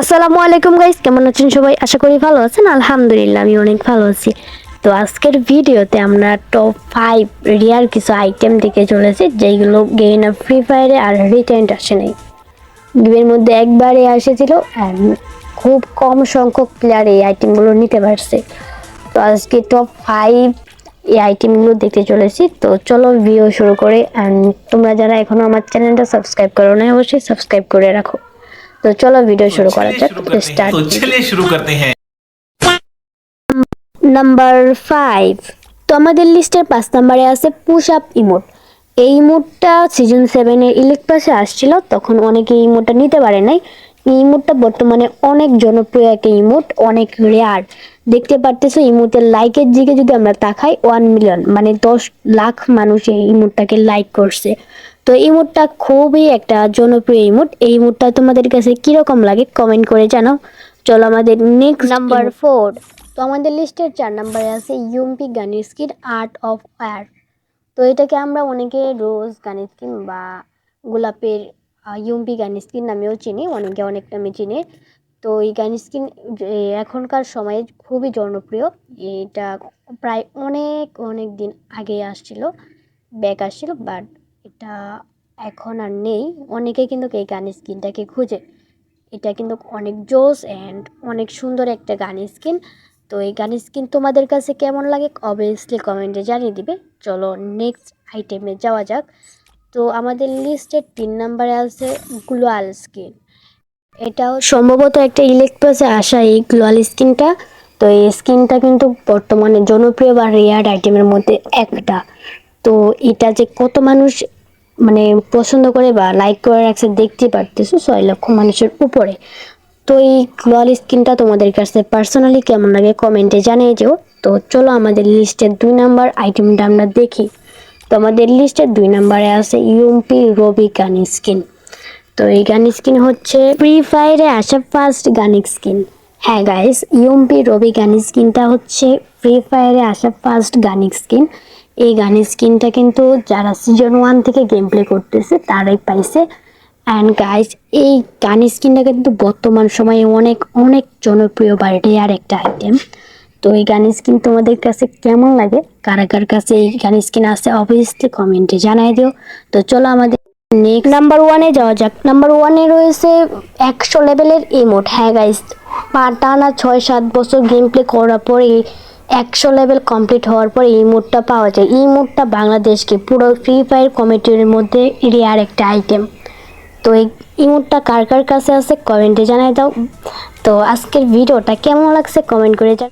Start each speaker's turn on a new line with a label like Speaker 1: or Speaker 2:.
Speaker 1: আসসালামু আলাইকুম গাইস, কেমন আছেন সবাই? আশা করি ভালো আছেন। আলহামদুলিল্লাহ, আমি অনেক ভালো আছি। তো আজকের ভিডিওতে আমরা টপ ফাইভ রিয়ার কিছু আইটেম দিকে চলেছি, যেগুলো গেইনার ফ্রি ফায়ারে আর রিটেন্ট আসে নাই। গেমের মধ্যে একবারে এসেছিল খুব কম সংখ্যক প্লেয়ার এই আইটেমগুলো নিতে পারছে। তো আজকে টপ ফাইভ এই আইটেমগুলো দেখতে চলেছি। তো চলো ভিডিও শুরু করে অ্যান্ড তোমরা যারা এখনও আমার চ্যানেলটা সাবস্ক্রাইব করো না অবশ্যই সাবস্ক্রাইব করে রাখো। তো চলো ভিডিও শুরু করা যাক স্টার্ট
Speaker 2: চলে শুরু করতে হ্যাঁ।
Speaker 1: নাম্বার ফাইভ তো আমাদের লিস্টের পাঁচ নাম্বারে আছে পুশ আপ ইমোট এই ইমোটটা সিজন সেভেনের ইলেক পাশে আসছিল তখন অনেকে ইমোটটা নিতে পারে নাই। এই ইমোটটা বর্তমানে অনেক জনপ্রিয় একটা ইমোট অনেক রেয়ার দেখতে পারতেছো ইমোটের লাইকের দিকে যদি আমরা তাকাই ওয়ান মিলিয়ন মানে দশ লাখ মানুষ এই ইমোটটাকে লাইক করছে। তো এই ইমোটটা খুবই একটা জনপ্রিয় ইমোট। এই ইমোটটা তোমাদের কাছে কীরকম লাগে কমেন্ট করে জানাও। চলো আমাদের নেক্সট নাম্বার ফোর তো আমাদের লিস্টের চার নাম্বারে আছে ইউম্পি গানের স্কিন আর্ট অফ ফায়ার তো এটাকে আমরা অনেকে রোজ গানের স্কিন বা গোলাপের ইউম্পি গানের স্কিন নামেও চিনি, অনেকে অনেক নামে চিনে। তো এই গানের স্কিন এখনকার সময়ে খুবই জনপ্রিয়। এটা প্রায় অনেক অনেক দিন আগে আসছিল ব্যাক আসছিল বাট এটা এখন আর নেই। অনেকে কিন্তু এই গানের স্কিনটাকে খুঁজে। এটা কিন্তু অনেক জোস অ্যান্ড অনেক সুন্দর একটা গানের স্কিন তো এই গানের স্কিন তোমাদের কাছে কেমন লাগে অবভিয়াসলি কমেন্টে জানিয়ে দিবে। চলো নেক্সট আইটেমে যাওয়া যাক। তো আমাদের লিস্টের তিন নাম্বারে আছে গ্লোয়াল স্কিন এটাও সম্ভবত একটা ইলেকট্রসে আসা এই গ্লোয়াল স্কিনটা তো এই স্কিনটা কিন্তু বর্তমানে জনপ্রিয় বা রেয়ার আইটেমের মধ্যে একটা। তো এটা যে কত মানুষ মানে পছন্দ করে বা লাইক করে রাখছে, দেখতে পারতেছো ছয় লক্ষ মানুষের উপরে। তো এই গ্লোয়াল স্কিনটা তোমাদের কাছে পার্সোনালি কেমন লাগে কমেন্টে জানিয়ে যেও তো চলো আমাদের লিস্টের দুই নাম্বার আইটেমটা আমরা দেখি। তো আমাদের লিস্টের দুই নাম্বারে আছে ইউএমপি রবি গান স্কিন তো এই গান স্কিন হচ্ছে ফ্রি ফায়ারে আসা ফার্স্ট গানিক স্কিন হ্যাঁ গাইস ইউএমপি রবি গান স্কিনটা হচ্ছে ফ্রি ফায়ারে আসা ফার্স্ট গানিক স্কিন এই গানের স্কিনটা কিন্তু যারা সিজন ওয়ান থেকে গেম প্লে করতেছে, তারাই পাইছে। অ্যান্ড গাইস এই গান স্কিনটা কিন্তু বর্তমান সময়ে অনেক অনেক জনপ্রিয় বাড়িটি আর একটা আইটেম তো এই গান স্কিন তোমাদের কাছে কেমন লাগে? কারা কার কাছে এই গান স্কিন আছে অবভিয়াসলি কমেন্টে জানাই দিও। তো চলো আমাদের নেক্সট নাম্বার ওয়ানে যাওয়া যাক। নাম্বার ওয়ানে রয়েছে একশো লেভেলের ইমোট হ্যাঁ গাইস টানা ছয় সাত বছর গেম প্লে করার পর এই একশো লেভেল কমপ্লিট হওয়ার পর এই মুডটা পাওয়া যায়। এই মুডটা বাংলাদেশকে পুরো ফ্রি ফায়ার কমিটির মধ্যে রেয়ার একটা আইটেম তো এই ইমোটটা কার কার কাছে আছে কমেন্টে জানাই দাও। তো আজকের ভিডিওটা কেমন লাগছে কমেন্ট করে জান